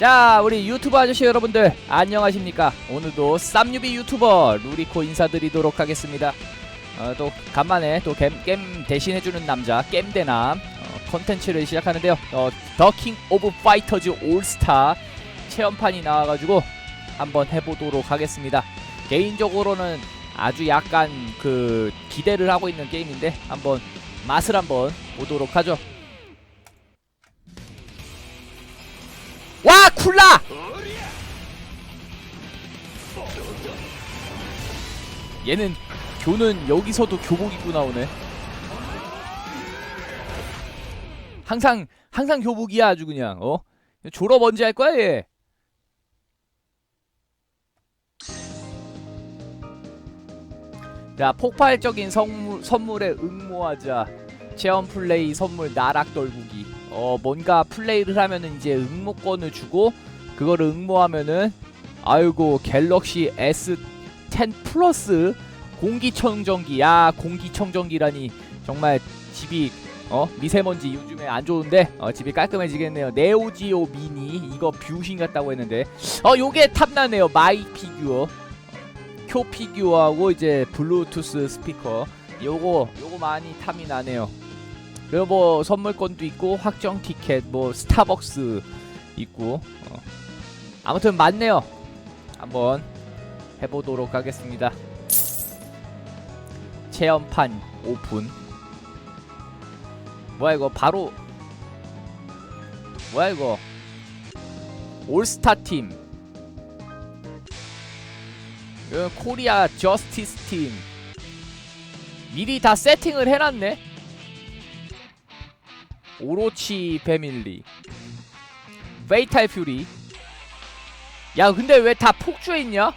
자 우리 유튜버 아저씨 여러분들 안녕하십니까? 오늘도 쌈유비 유튜버 루리코 인사드리도록 하겠습니다. 어, 또 간만에 또 게임, 게임 대신해주는 남자 겜대남 어, 컨텐츠를 시작하는데요. 어, 더킹 오브 파이터즈 올스타 체험판이 나와가지고 한번 해보도록 하겠습니다. 개인적으로는 아주 약간 그 기대를 하고 있는 게임인데 한번 맛을 한번 보도록 하죠 와 쿨라 얘는 교는 여기서도 교복 입고 나오네 항상 항상 교복이야 아주 그냥 어 졸업 언제 할 거야 얘 자, 폭발적인 선물, 선물에 응모하자. 체험 플레이 선물 나락 떨구기. 어, 뭔가 플레이를 하면은 이제 응모권을 주고 그거를 응모하면은 아이고 갤럭시 S10 플러스 공기청정기. 야, 공기청정기라니 정말 집이 어 미세먼지 요즘에 안 좋은데 어 집이 깔끔해지겠네요. 네오지오 미니 이거 뷰신 같다고 했는데 어 요게 탐나네요. 마이 피규어. 쿄 피규어하고 이제 블루투스 스피커 요거 요거 많이 탐이 나네요. 그리고 뭐 선물권도 있고 확정 티켓 뭐 스타벅스 있고 어. 아무튼 많네요. 한번 해보도록 하겠습니다. 체험판 오픈. 뭐야 이거 바로 뭐야 이거 올스타 팀. 코리아 저스티스 팀 미리 다 세팅을 해놨네 오로치 패밀리. 페이탈 퓨리. 야 근데 왜 다 폭주해 있냐?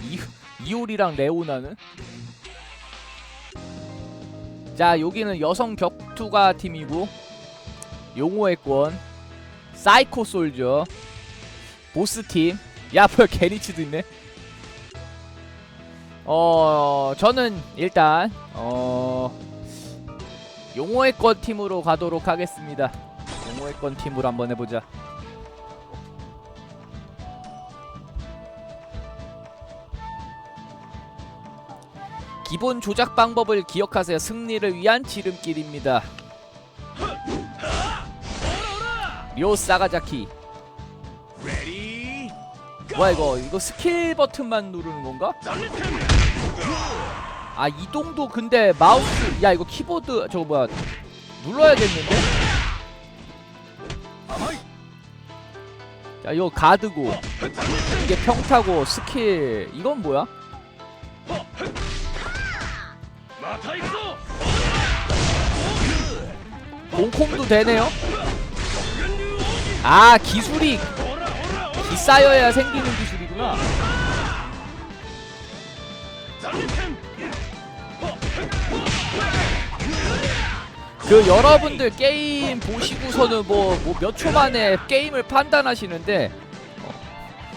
이, 이올이랑 레오나는? 자 여기는 여성 격투가 팀이고 용호의 권 사이코 솔저 보스 팀 야 뭐야 게리치도 있네. 어 저는 일단 어 용호의 건 팀으로 가도록 하겠습니다. 용호의 건 팀으로 한번 해보자. 기본 조작 방법을 기억하세요. 승리를 위한 지름길입니다. 요 사가자키. 뭐야 이거 이거 스킬 버튼만 누르는 건가? 아 이동도 근데 마우스 야 이거 키보드 저거 뭐야 눌러야겠는데? 자 이거 가드고 이게 평타고 스킬 이건 뭐야? 공콤도 되네요? 아 기술이 기싸여야 생기는 기술이구나 그 여러분들 게임 보시고서는 뭐 몇 초 만에 게임을 판단하시는데 어,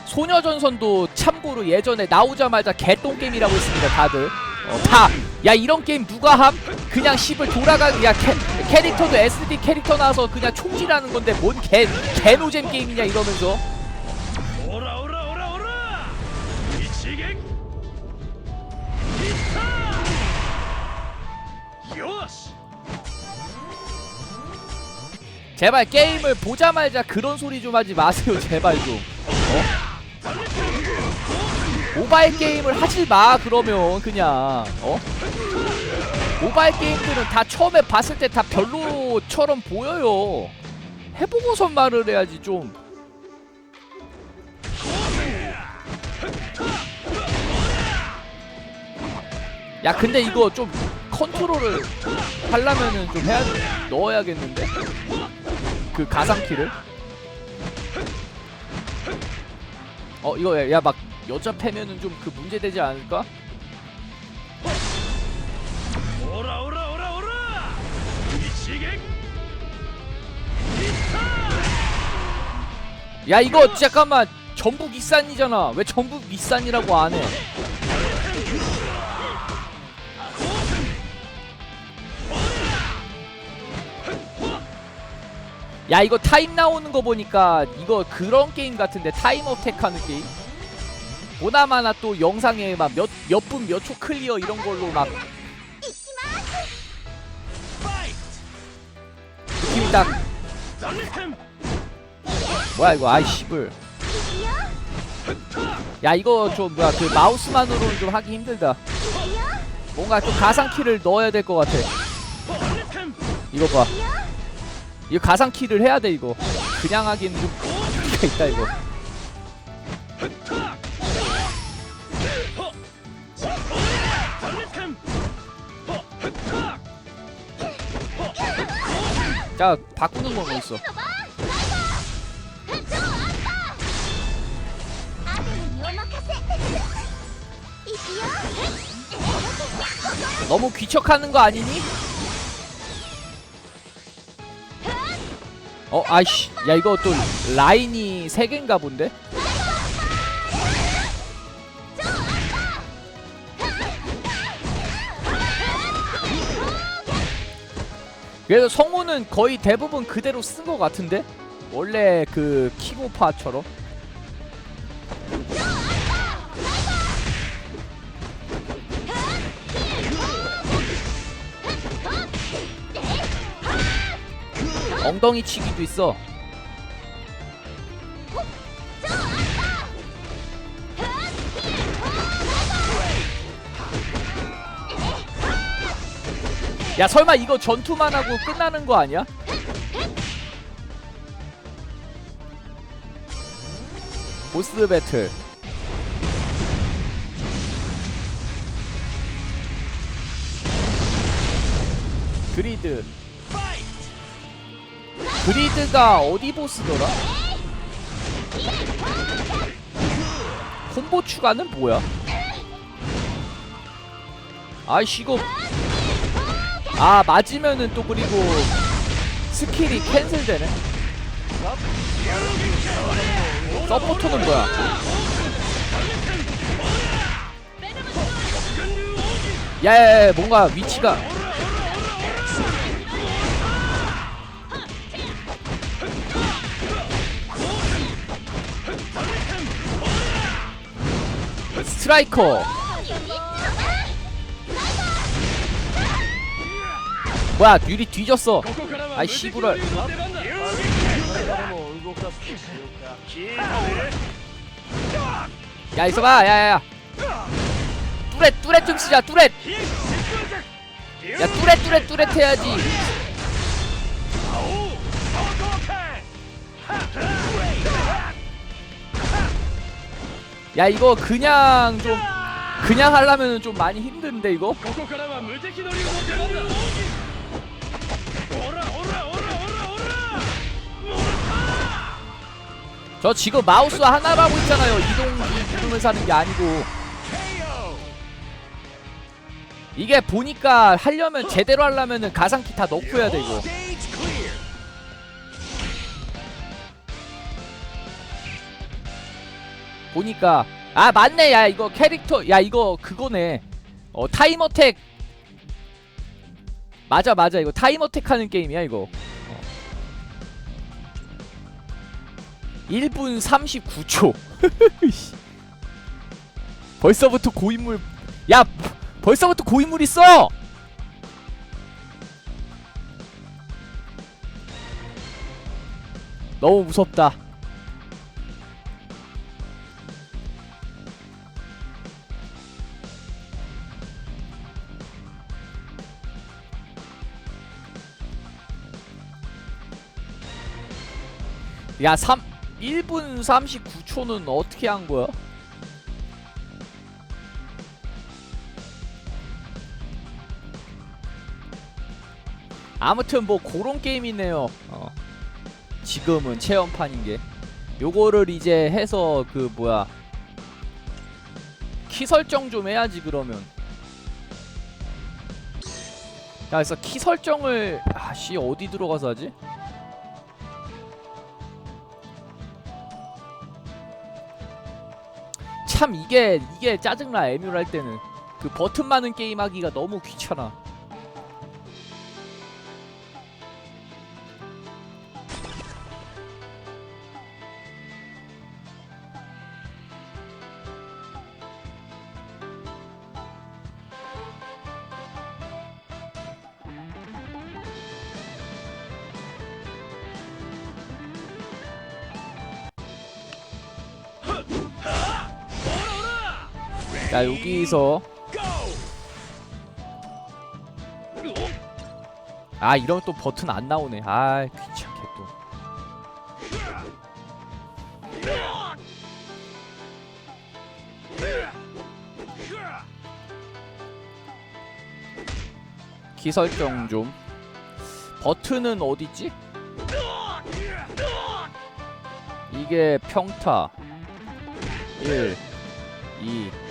소녀전선도 참고로 예전에 나오자마자 개똥 게임이라고 했습니다 다들. 어, 다야 이런 게임 누가 함? 그냥 씹을 돌아가 야 캐, 캐릭터도 SD 캐릭터 나와서 그냥 총질하는 건데 뭔 개 개노잼 게임이냐 이러면서 제발 게임을 보자마자 그런 소리 좀 하지 마세요 제발 좀. 어? 모바일 게임을 하지 마 그러면 그냥. 어? 모바일 게임들은 다 처음에 봤을 때 다 별로처럼 보여요. 해보고선 말을 해야지 좀. 야 근데 이거 좀 컨트롤을 하려면은 좀 해야 넣어야겠는데 그 가상키를? 어 이거 야 막 여자 패면은 좀 그 문제 되지 않을까? 오라 오라 오라 오라! 이시객 야 이거 잠깐만. 전북 익산이잖아. 왜 전북 익산이라고 안해? 야 이거 타임 나오는 거 보니까 이거 그런 게임 같은데 타임 어택 하는 게임? 보나마나 또 영상에 막 몇 몇 분 몇 초 클리어 이런 걸로 막 느낌이 딱. 뭐야 이거? 아이 씨불 야 이거 좀 뭐야 그 마우스만으로는 좀 하기 힘들다. 뭔가 좀 가상키를 넣어야 될 것 같아. 이거 봐 이거 가상 키를 해야 돼 이거. 그냥 하기는 좀 무리가 있다 이거. 자 바꾸는 건 어딨어? 너무 귀척하는 거 아니니? 어 아이씨 야 이거 또 라인이 세 개인가 본데? 그래서 성우는 거의 대부분 그대로 쓴거 같은데? 원래 그 킹오파처럼 엉덩이 치기도 있어. 야 설마 이거 전투만 하고 끝나는 거 아니야? 보스 배틀. 그리드 그리드가 어디 보스더라? 콤보 추가는 뭐야? 아이씨 이거 아 맞으면은 또 그리고 스킬이 캔슬되네 서포터는 뭐야 야야야 뭔가 위치가 스트라이커. 뭐야 유리 뒤졌어. 아이 씨부랄. 야 있어봐. 야야야. 뚜렛 뚜렛 좀 치자 뚜렛. 야 뚜렛 뚜렛 뚜렛 해야지. 야 이거 그냥 좀 그냥 하려면 좀 많이 힘든데 이거? 저 지금 마우스 하나라고 있잖아요. 이동기 누르면서 하는 게 아니고. 이게 보니까 하려면 제대로 하려면 가상키 다 넣고 해야 되고 보니까 아 맞네. 야 이거 캐릭터 야 이거 그거네. 어 타임 어택. 맞아 맞아. 이거 타임 어택 하는 게임이야 이거. 어. 1분 39초. 벌써부터 고인물 야 벌써부터 고인물 있어! 너무 무섭다 야 3, 1분 39초는 어떻게 한 거야? 아무튼 뭐 그런 게임이네요. 어. 지금은 체험판인 게 요거를 이제 해서 그 뭐야 키 설정 좀 해야지 그러면. 야, 그래서 키 설정을 아씨 어디 들어가서 하지? 참 이게 이게 짜증나 에뮬 할 때는 그 버튼 많은 게임 하기가 너무 귀찮아. 자 여기서. 고! 아 이러면 또 버튼 안 나오네. 아 귀찮게 또키 설정 좀. 버튼은 어디있지? 이게 평타. 1 2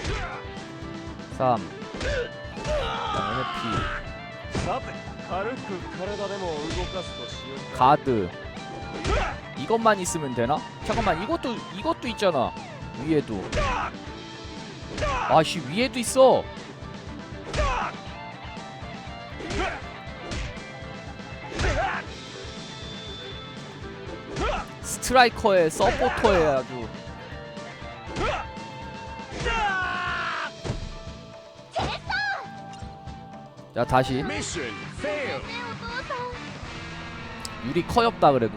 3 그다음에 P 가드. 이것만 있으면 되나? 잠깐만 이것도 이것도 있잖아. 위에도. 아씨 위에도 있어. 스트라이커에 서포터에 아주. 자 다시. 유리 커엽다 그래도.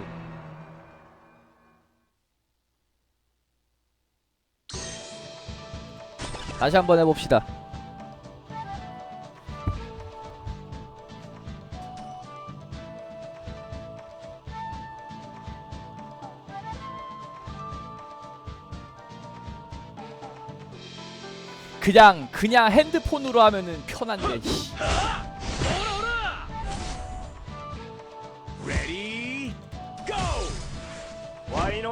다시 한번 해봅시다. 그냥 그냥 핸드폰으로 하면은 편한데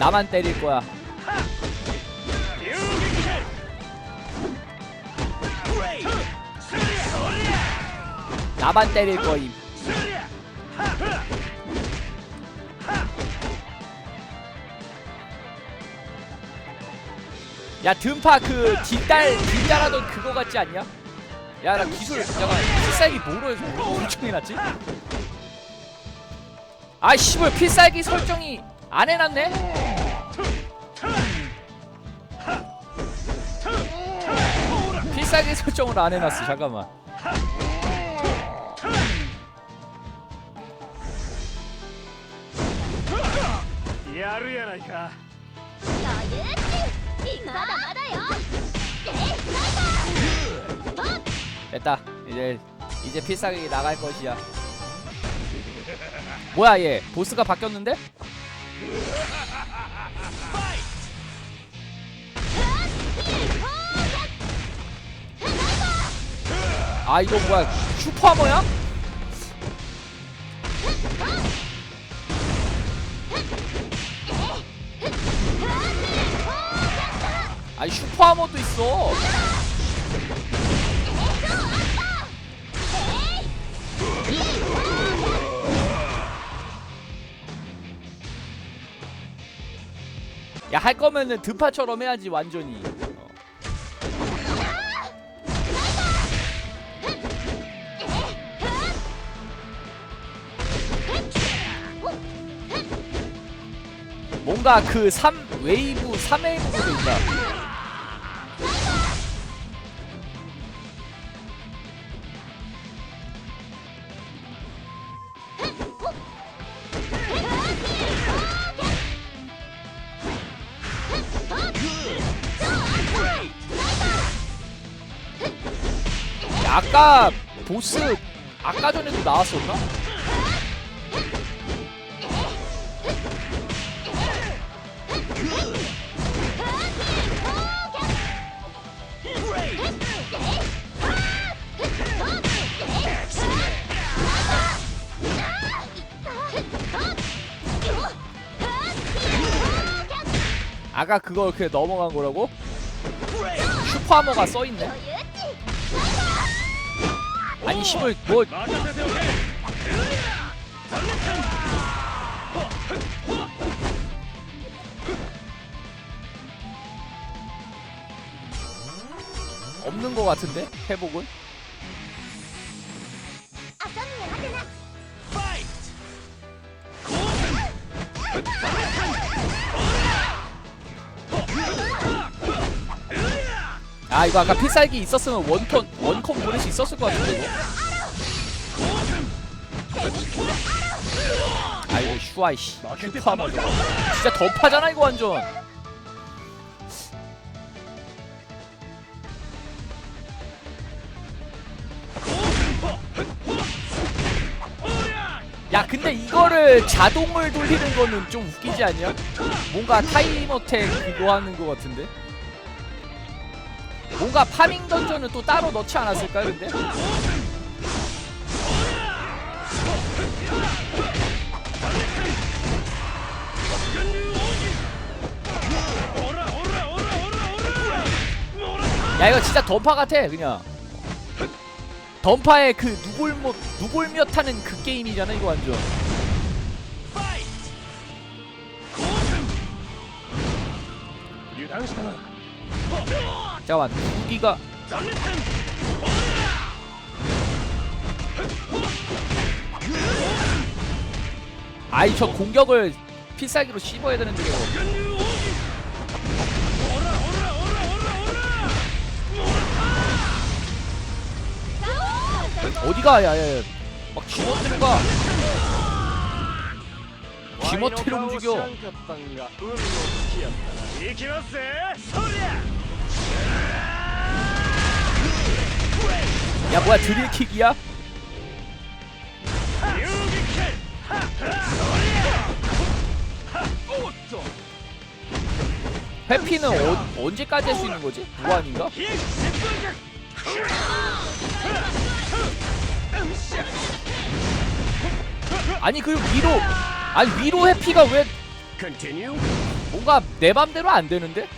나만 때릴 거야. 나만 때릴 거임. 야 듬파 그 뒷달 뒷달하던 그거 같지 않냐? 야 나 기술 야가 필살기 뭐로 해서 뭐 엄청 해놨지? 아 씨발 필살기 설정이 안 해놨네? 필살기 설정을 안 해놨어. 잠깐만. 됐다. 이제 이제 필살기 나갈 것이야. 뭐야 얘? 보스가 바뀌었는데? 아 이거 뭐야. 슈퍼하머야? 아니 슈퍼하머도 있어. 야 할 거면은 드파처럼 해야지 완전히 뭔가 그 3, 웨이브 3웨이브도 있다 야, 아까 보스 아까 전에도 나왔었나? 가다가 그걸 그냥 넘어간 거라고? 슈퍼하머가 써있네 아니 힘을 뭐 없는 거 같은데? 회복은? 아 이거 아까 필살기 있었으면 원턴 원컴 보낼 수 있었을 것 같은데 이거 아 이거 슈아이 씨 슈파 맞아 진짜 던파잖아 이거 완전 야 근데 이거를 자동을 돌리는 거는 좀 웃기지 않냐? 뭔가 타임 어택 그거 하는 거 같은데? 뭔가 파밍 던전은 또 따로 넣지 않았을까 근데? 야 이거 진짜 던파 같아 그냥 던파의 그 누골못 누골며 타는 그 게임이잖아 이거 완전 자완 무기가 아이 저 공격을 필살기로 씹어야 되는데 이거 어디가? 야야야. 막 쥐멋대로 가. 쥐멋대로 움직여. 야 뭐야 드릴킥이야? 회피는 어, 언제까지 할 수 있는 거지? 무한인가? 아니 그 위로 아니 위로 회피가 왜 뭔가 내 맘대로 안 되는데?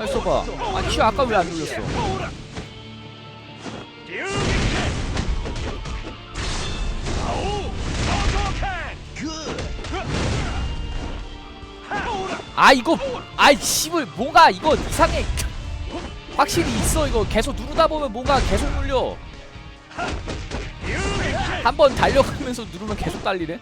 아니 써봐 아니 아까 왜 안 눌렸어 아 이거 아이 씨발 뭔가 이거 이상해. 확실히 있어 이거. 계속 누르다 보면 뭔가 계속 눌려. 한 번 달려가면서 누르면 계속 달리네.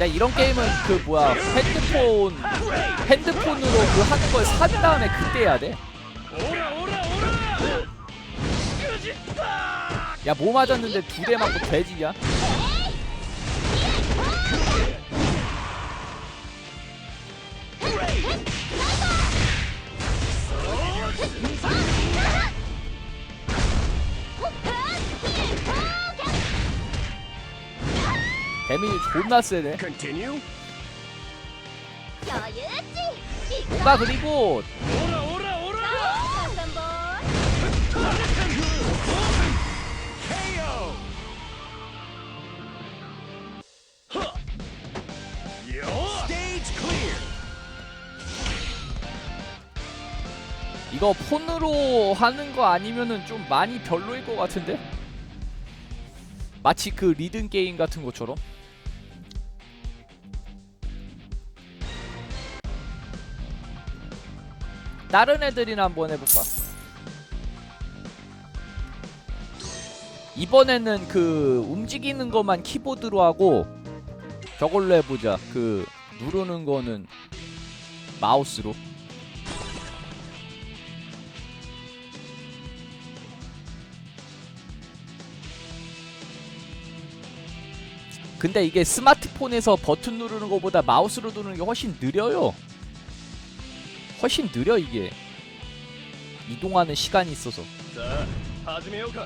야 이런 게임은 그 뭐야 핸드폰 핸드폰으로 그 하는 걸 산 다음에 그때 해야 돼. 야 뭐 맞았는데 두 대 맞고 돼지야? 에민이 존나 세네. 나 그리고 이거 폰으로 하는 거 아니면은 좀 많이 별로일 것 같은데? 마치 그 리듬 게임 같은 것처럼? 다른 애들이나 한번 해볼까? 이번에는 그 움직이는 것만 키보드로 하고 저걸로 해보자. 그 누르는 거는 마우스로. 근데 이게 스마트폰에서 버튼 누르는 것보다 마우스로 누르는 게 훨씬 느려요. 훨씬 느려 이게. 이동하는 시간이 있어서. さあ始めようか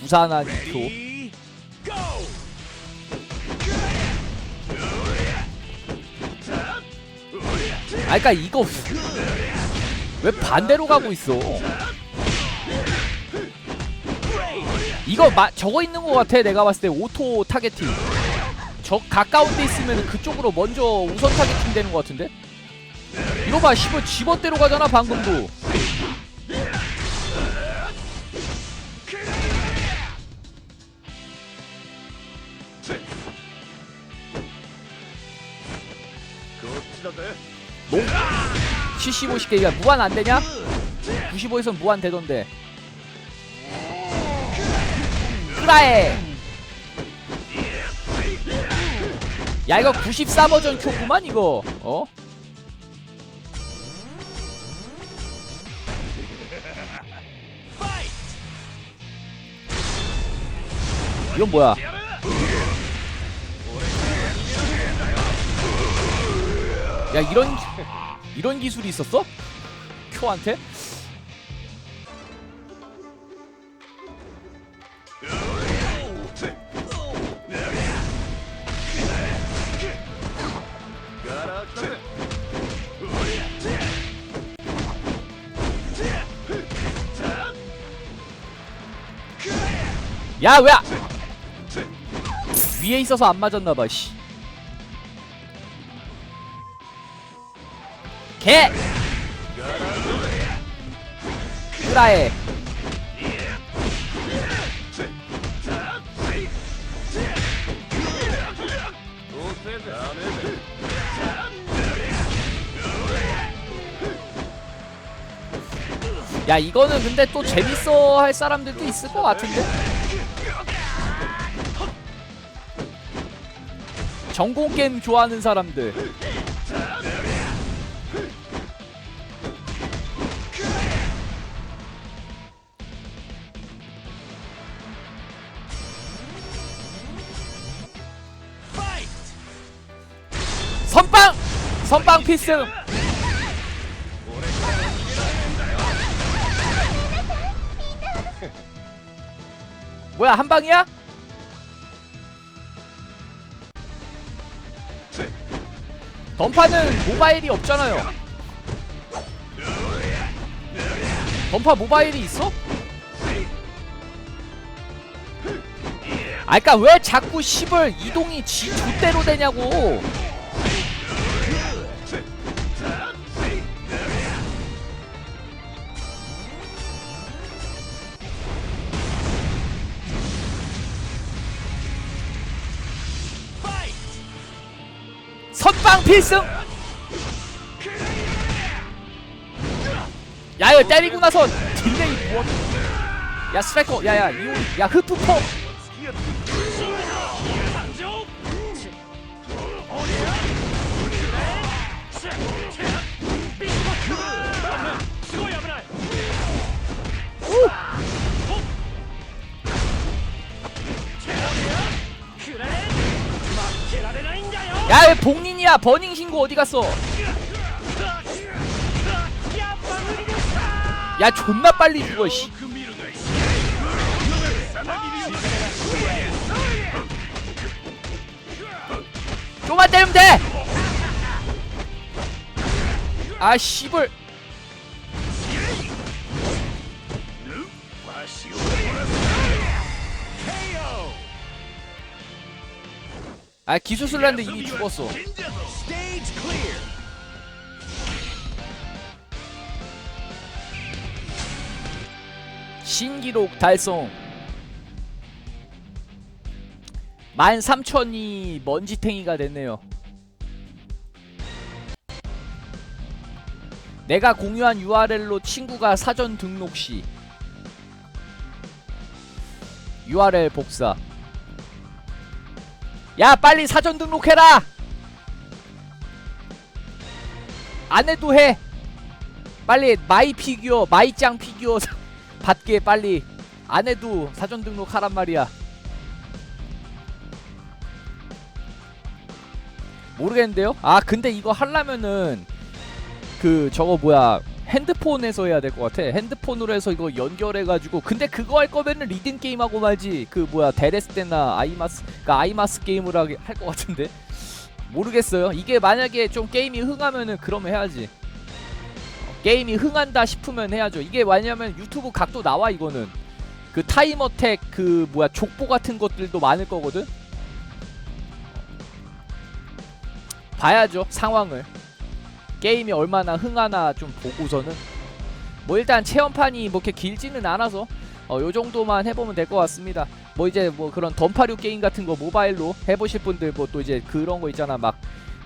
부산한 이표. リーゴ아 그니까 이거 왜 반대로 가고 있어? 이거 마, 저거 있는 것 같아 내가 봤을 때 오토 타겟팅 적 가까운 데 있으면 그쪽으로 먼저 우선 타겟팅 되는 것 같은데? 이거 봐, 씨발 집어대로 가잖아, 방금도. 농? 70, 50개가 무한 안 되냐? 95에선 무한 되던데. 크라에! 야 이거 94 버전 큐구만 이거. 어? 이건 뭐야? 야 이런 이런 기술이 있었어? 큐한테? 야 왜? 아- 위에 있어서 안 맞았나봐 씨. 개! 후라에 야 이거는 근데 또 재밌어 할 사람들도 있을 것 같은데 전공 게임 좋아하는 사람들. 선빵! 선빵 필승 뭐야 한 방이야? 던파는 모바일이 없잖아요. 던파 모바일이 있어? 아까 왜 자꾸 10을 이동이 지 좆대로 되냐고. 선빵 필승! 야 이거 때리고 나서 딜레이 뭐? 야 스트라이커 야야 이야 흡프퍼 야왜 복린 이야 버닝 신고 어디 갔어? 야 존나 빨리 죽어 씨. 좀만 때리면 돼. 아 씨불. 아 기술 쓸라는데 이미 죽었어. 신기록 달성. 13,000이 먼지탱이가 됐네요. 내가 공유한 URL로 친구가 사전 등록 시. URL 복사 야 빨리 사전 등록해라 안 해도 해 빨리 마이 피규어 마이짱 피규어 받게 빨리 안 해도 사전 등록하란 말이야. 모르겠는데요? 아 근데 이거 하려면은 그 저거 뭐야 핸드폰에서 해야 될 것 같아. 핸드폰으로 해서 이거 연결해가지고 근데 그거 할 거면은 리듬 게임 하고 말지. 그 뭐야 데레스테나 아이마스 그니까 아이마스 게임을 할 것 같은데 모르겠어요. 이게 만약에 좀 게임이 흥하면은 그러면 해야지. 게임이 흥한다 싶으면 해야죠. 이게 왜냐면 유튜브 각도 나와 이거는 그 타임어택 그 뭐야 족보 같은 것들도 많을 거거든. 봐야죠 상황을 게임이 얼마나 흥하나 좀 보고서는? 뭐 일단 체험판이 뭐 이렇게 길지는 않아서 어, 요 정도만 해보면 될 것 같습니다. 뭐 이제 뭐 그런 던파류 게임 같은 거 모바일로 해보실 분들 뭐 또 이제 그런 거 있잖아. 막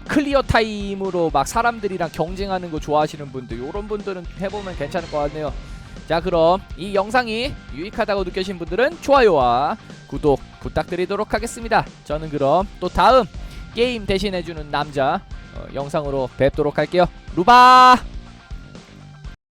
클리어 타임으로 막 사람들이랑 경쟁하는 거 좋아하시는 분들 요런 분들은 해보면 괜찮을 것 같네요. 자 그럼 이 영상이 유익하다고 느껴진 분들은 좋아요와 구독 부탁드리도록 하겠습니다. 저는 그럼 또 다음 게임 대신해주는 남자. 어, 영상으로 뵙도록 할게요. 루바